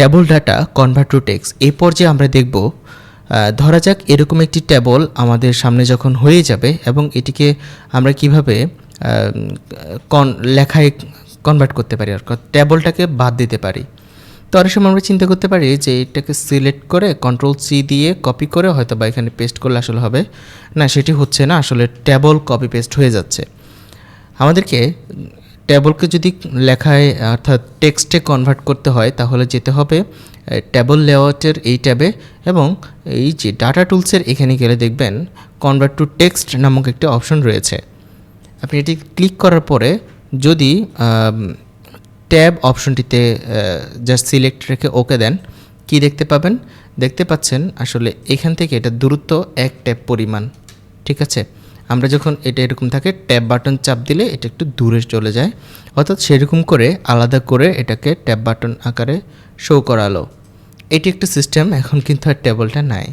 Table data convert to text এই পর্যায়ে আমরা দেখব ধরা যাক এরকম একটি ট্যাবল আমাদের সামনে যখন হয়ে যাবে এবং এটিকে আমরা কীভাবে কন লেখায় কনভার্ট করতে পারি আর ট্যাবলটাকে বাদ দিতে পারি। তো অনেক সময় আমরা চিন্তা করতে পারি যে এটাকে সিলেক্ট করে কন্ট্রোল সি দিয়ে কপি করে হয়তো বা এখানে পেস্ট করলে আসলে হবে। না, সেটি হচ্ছে না, আসলে ট্যাবল কপি পেস্ট হয়ে যাচ্ছে। আমাদেরকে ট্যাবলকে যদি লেখায়, অর্থাৎ টেক্সটে কনভার্ট করতে হয়, তাহলে যেতে হবে ট্যাবল লেআউটের এই ট্যাবে এবং এই যে ডাটা টুলসের এখানে গেলে দেখবেন কনভার্ট টু টেক্সট নামক একটি অপশন রয়েছে। আপনি এটি ক্লিক করার পরে যদি ট্যাব অপশনটিতে জাস্ট সিলেক্ট রেখে ওকে দেন, কি দেখতে পাবেন? দেখতে পাচ্ছেন আসলে এখান থেকে এটা দূরত্ব এক ট্যাব পরিমাণ, ঠিক আছে? আমরা যখন এটা এরকম থাকে ট্যাব বাটন চাপ দিলে এটা একটু দূরে চলে যায়। অর্থাৎ সেরকম করে আলাদা করে এটাকে ট্যাব বাটন আকারে শো করালো। এটি একটা সিস্টেম এখন কিন্তু আর টেবলটা নাই।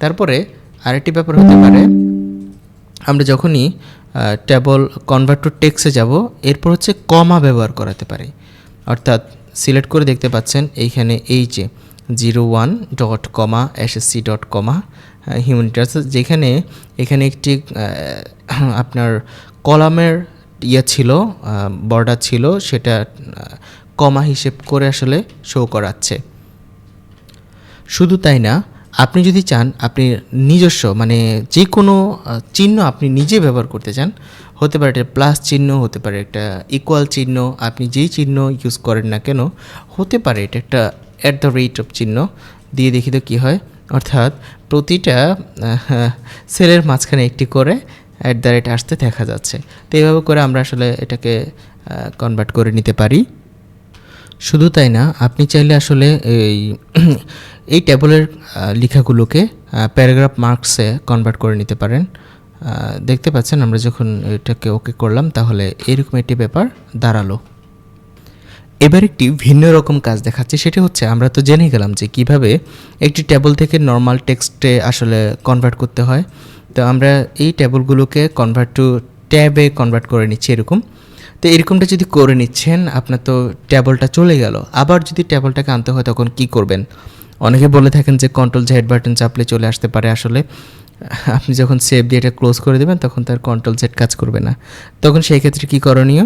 তারপরে আরেকটি ব্যাপার হতে পারে, আমরা যখনই টেবল কনভার্ট টু টেক্সে যাব, এরপর হচ্ছে কমা ব্যবহার করাতে পারি। অর্থাৎ সিলেক্ট করে দেখতে পাচ্ছেন, এইখানে এই যে zero one dot comma SSC dot comma humanities যেখানে, এখানে একটি আপনার কলামের ইয়ে ছিল বর্ডার ছিল, সেটা কমা হিসেব করে আসলে শো করাচ্ছে। শুধু তাই না, আপনি যদি চান, আপনি নিজস্ব মানে যে কোনো চিহ্ন আপনি নিজে ব্যবহার করতে চান, হতে পারে একটা প্লাস চিহ্ন, হতে পারে একটা ইকুয়াল চিহ্ন, আপনি যেই চিহ্ন ইউজ করেন না কেন, হতে পারে এটা একটা অ্যাট দ্য রেট অফ চিহ্ন, দিয়ে দেখি তো কী হয়। অর্থাৎ প্রতিটা সেলের মাঝখানে একটি করে অ্যাট দ্য রেট আসতে দেখা যাচ্ছে। তো এইভাবে করে আমরা আসলে এটাকে কনভার্ট করে নিতে পারি। শুধু তাই না, আপনি চাইলে আসলে এই এই ট্যাবলের লেখাগুলোকে প্যারাগ্রাফ মার্কসে কনভার্ট করে নিতে পারেন। দেখতে পাচ্ছেন আমরা যখন এটাকে ওকে করলাম, তাহলে এরকম একটি ব্যাপার দাঁড়াল। এবার একটি ভিন্ন রকম কাজ দেখাচ্ছে, সেটা হচ্ছে আমরা তো জেনে গেলাম যে কীভাবে একটি টেবল থেকে নর্মাল টেক্সটে আসলে কনভার্ট করতে হয়। তো আমরা এই টেবলগুলোকে কনভার্ট টু ট্যাবে কনভার্ট করে নিচ্ছি এরকম। তো এরকমটা যদি করে নিচ্ছেন, আপনার তো ট্যাবলটা চলে গেল। আবার যদি ট্যাবলটাকে আনতে হয়, তখন কি করবেন? অনেকে বলে থাকেন যে কন্ট্রোল জেড বাটন চাপলে চলে আসতে পারে আসলে। আপনি যখন সেভ দিয়ে এটা ক্লোজ করে দেবেন, তখন তার কন্ট্রোল জেড কাজ করবে না। তখন সেই ক্ষেত্রে কী করণীয়?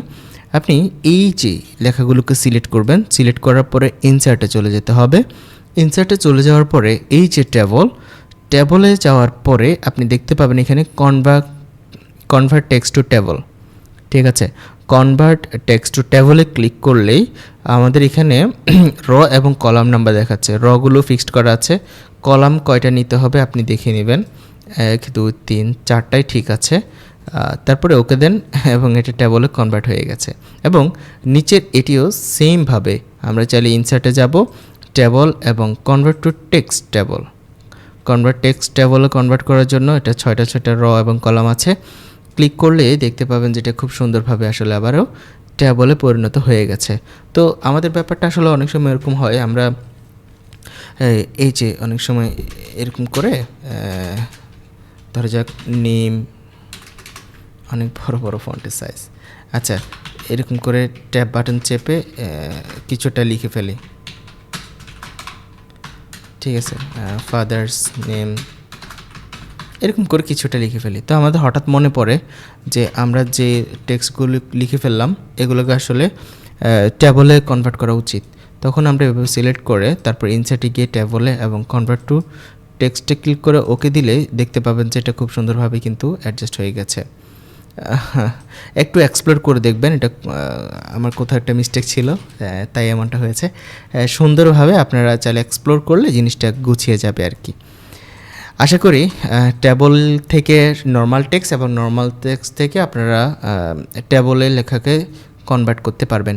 আপনি এই যে লেখাগুলোকে সিলেক্ট করবেন, সিলেক্ট করার পরে ইনসার্টে চলে যেতে হবে। ইনসার্টে চলে যাওয়ার পরে এই যে ট্যাবল, ট্যাবলে যাওয়ার পরে আপনি দেখতে পাবেন এখানে convert convert text to table ঠিক আছে? কনভার্ট টেক্সট টু ট্যাবলে ক্লিক করলেই আমাদের এখানে র এবং কলাম নাম্বার দেখাচ্ছে। রগুলো ফিক্সড করা আছে। কলাম কয়টা নিতে হবে আপনি দেখে নেবেন। এক, দুই, তিন, চারটাই ঠিক আছে। তারপরে ওকে দেন এবং এটা ট্যাবলে কনভার্ট হয়ে গেছে। এবং নিচের এটিও সেমভাবে আমরা চাইলে ইনসার্টে যাব ট্যাবল এবং convert to text table convert text ট্যাবলে convert করার জন্য এটা ছয়টা ছয়টা র এবং কলাম আছে। ক্লিক করলে দেখতে পাবেন যেটা খুব সুন্দরভাবে আসলে আবারও ট্যাবলে পরিণত হয়ে গেছে। তো আমাদের ব্যাপারটা আসলে অনেক সময় এরকম হয়, আমরা, এই- যে অনেক সময় এরকম করে ধরা যাক নেম অনেক বড় বড় ফন্টের সাইজ আচ্ছা এরকম করে ট্যাব বাটন চেপে কিছুটা লিখে ফেলি। ঠিক আছে ফাদার্স নেম এরকম করে কিছুটা লিখে ফেলি। তো আমাদের হঠাৎ মনে পড়ে যে আমরা যে টেক্সটগুলো লিখে ফেললাম, এগুলোকে আসলে ট্যাবলে কনভার্ট করা উচিত। তখন আমরা এভাবে সিলেক্ট করে তারপর ইনসার্টে গিয়ে ট্যাবলে এবং কনভার্ট টু টেক্সটে ক্লিক করে ওকে দিলেই দেখতে পাবেন যে এটা খুব সুন্দরভাবে কিন্তু অ্যাডজাস্ট হয়ে গেছে। একটু এক্সপ্লোর করে দেখবেন। এটা আমার কোথাও একটা মিস্টেক ছিল তাই এমনটা হয়েছে। সুন্দরভাবে আপনারা চাইলে এক্সপ্লোর করলে জিনিসটা গুছিয়ে যাবে আর কি। আশা করি ট্যাবল থেকে নর্মাল টেক্সট এবং নর্মাল টেক্সট থেকে আপনারা ট্যাবলে লেখাকে কনভার্ট করতে পারবেন।